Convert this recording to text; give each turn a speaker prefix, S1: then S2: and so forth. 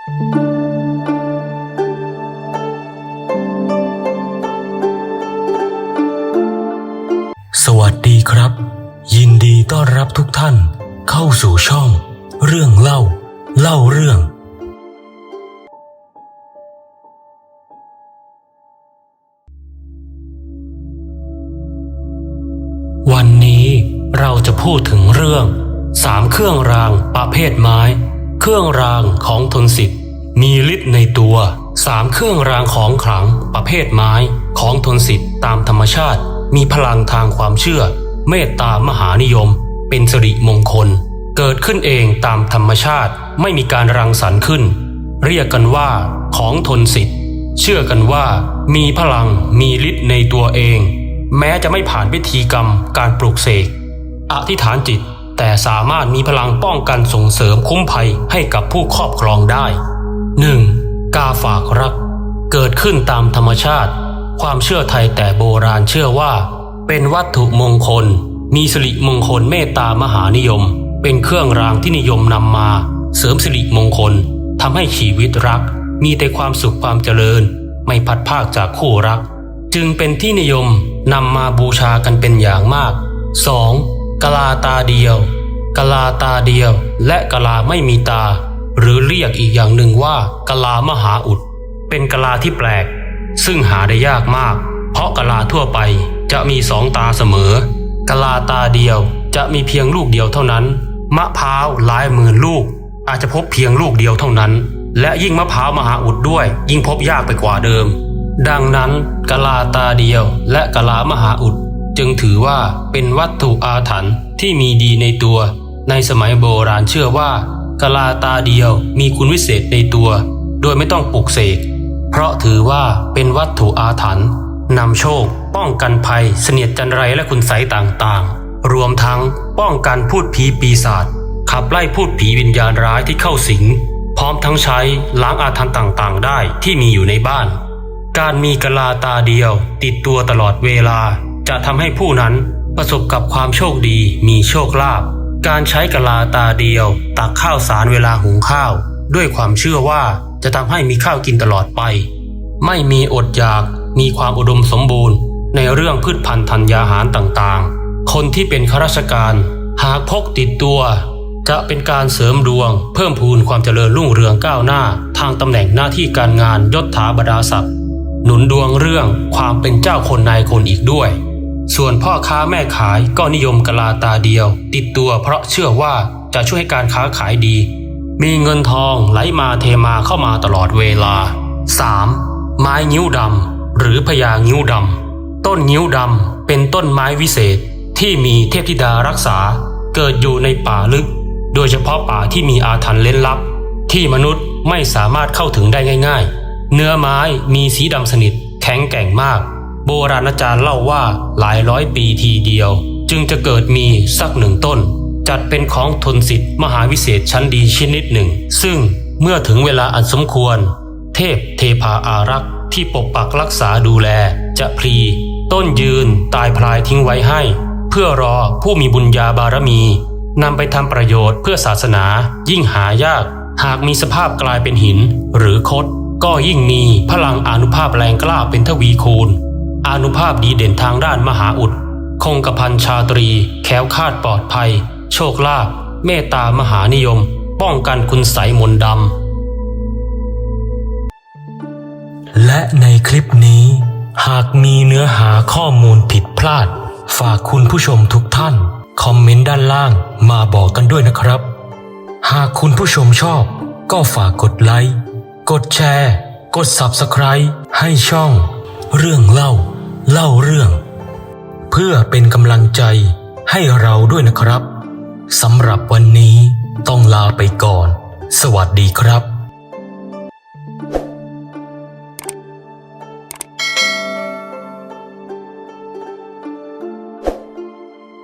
S1: สวัสดีครับ ยินดีต้อนรับทุกท่านเข้าสู่ช่อง เรื่องเล่า เล่าเรื่อง วันนี้เราจะพูดถึงเรื่องสามเครื่องรางประเภทไม้ เครื่องรางของทนสิทธิ์ มีฤทธิ์ในตัวสามเครื่องรางของขลัง ประเภทไม้ของทนสิทธิ์ตามธรรมชาติ มีพลังทางความเชื่อ เมตตามหานิยม เป็นสิริมงคล เกิดขึ้นเองตามธรรมชาติไม่มีการรังสรรค์ขึ้น เรียกกันว่าของทนสิทธิ์ เชื่อกันว่า มีพลังมีฤทธิ์ในตัวเอง แม้จะไม่ผ่านพิธีกรรมการปลูกเสกอธิษฐานจิต แต่สามารถมีพลังป้องกันส่งเสริมคุ้มภัยให้กับผู้ครอบครองได้ 1. กาฝากรัก เกิดขึ้นตามธรรมชาติ ความเชื่อไทยแต่โบราณเชื่อว่า เป็นวัตถุมงคล มีสิริมงคลเมตตามหานิยม เป็นเครื่องรางที่นิยมนำมา เสริมสิริมงคลทำให้ชีวิตรัก มีแต่ความสุขความเจริญ ไม่พัดภาคจากคู่รัก จึงเป็นที่นิยมนำมาบูชากันเป็นอย่างมาก 2. กะลาตาเดียวกะลาตาเดียว และกะลาไม่มีตา หรือเรียกอีกอย่างหนึ่งว่ากะลามหาอุด เป็นกะลาที่แปลก ซึ่งหาได้ยากมาก เพราะกะลาทั่วไปจะมีสองตาเสมอกะลาตาเดียวจะมีเพียงลูกเดียวเท่านั้น มะพร้าวหลายหมื่นลูก อาจจะพบเพียงลูกเดียวเท่านั้น และยิ่งมะพร้าวมหาอุดด้วย ยิ่งพบยากไปกว่าเดิม ดังนั้นกะลาตาเดียวและกะลามหาอุด จึงถือว่าเป็นวัตถุอาถรรพ์ที่มีดีในตัว ในสมัยโบราณเชื่อว่ากะลาตาเดียวมีคุณวิเศษในตัว โดยไม่ต้องปลุกเสก เพราะถือว่าเป็นวัตถุอาถรรพ์นำโชค ป้องกันภัย เสนียดจันไรและคุณไสต่างๆ รวมทั้งป้องกันพูดผีปีศาจขับไล่พูดผีวิญญาณร้ายที่เข้าสิง พร้อมทั้งใช้ล้างอาถรรพ์ต่างๆ ได้ที่มีอยู่ในบ้าน การมีกะลาตาเดียว ติดตัวตลอดเวลา จะทำให้ผู้นั้นประสบกับความโชคดีมีโชคลาภการใช้กะลาตาเดียว ตักข้าวสารเวลาหุงข้าว ด้วยความเชื่อว่าจะทำให้มีข้าวกินตลอดไป ไม่มีอดอยากมีความอุดมสมบูรณ์ ในเรื่องพืชพันธุ์ธัญญาหารต่างๆ คนที่เป็นข้าราชการ หากพกติดตัว จะเป็นการเสริมดวง เพิ่มพูนความเจริญรุ่งเรืองก้าวหน้า ทางตำแหน่งหน้าที่การงานยศถาบรรดาศักดิ์หนุนดวงเรื่องความเป็นเจ้าคนนายคนอีกด้วย ส่วนพ่อค้าแม่ขายก็นิยมกะลาตาเดียว ติดตัวเพราะเชื่อว่าจะช่วยให้การค้าขายดี มีเงินทองไหลมาเทมาเข้ามาตลอดเวลา 3. ไม้งิ้วดำหรือพญางิ้วดำต้นงิ้วดำเป็นต้นไม้วิเศษที่มีเทพธิดารักษาเกิดอยู่ในป่าลึก โดยเฉพาะป่าที่มีอาถรรพ์เล้นลับ ที่มนุษย์ไม่สามารถเข้าถึงได้ง่าย ๆ เนื้อไม้มีสีดำสนิทแข็งแกร่งมาก โบราณอาจารย์เล่าว่าหลายร้อยปีทีเดียว จึงจะเกิดมีสักหนึ่งต้น จัดเป็นของทนสิทธิ์มหาวิเศษชั้นดีชนิดหนึ่ง ซึ่งเมื่อถึงเวลาอันสมควร เทพเทพาอารักษ์ที่ปกปักรักษาดูแล จะพลี ต้นยืนตายพลายทิ้งไว้ให้ เพื่อรอผู้มีบุญญาบารมีนำไปทำประโยชน์เพื่อศาสนา ยิ่งหายาก หากมีสภาพกลายเป็นหิน หรือคดก็ยิ่งมีพลังอนุภาพแรงกล้าเป็นทวีคูณ อานุภาพดีเด่นทางด้านมหาอุด คงกระพันชาตรี แค้วคาดปลอดภัย โชคลาภเมตตามหานิยม ป้องกันคุณใสยมนต์ดำ และในคลิปนี้ หากมีเนื้อหาข้อมูลผิดพลาด ฝากคุณผู้ชมทุกท่าน คอมเมนต์ด้านล่างมาบอกกันด้วยนะครับ หากคุณผู้ชมชอบ ก็ฝากกดไลค์ กดแชร์ กด Subscribe ให้ช่องเรื่องเล่า เล่าเรื่อง เพื่อเป็นกำลังใจให้เราด้วยนะครับสำหรับวันนี้ต้องลาไปก่อน สวัสดีครับ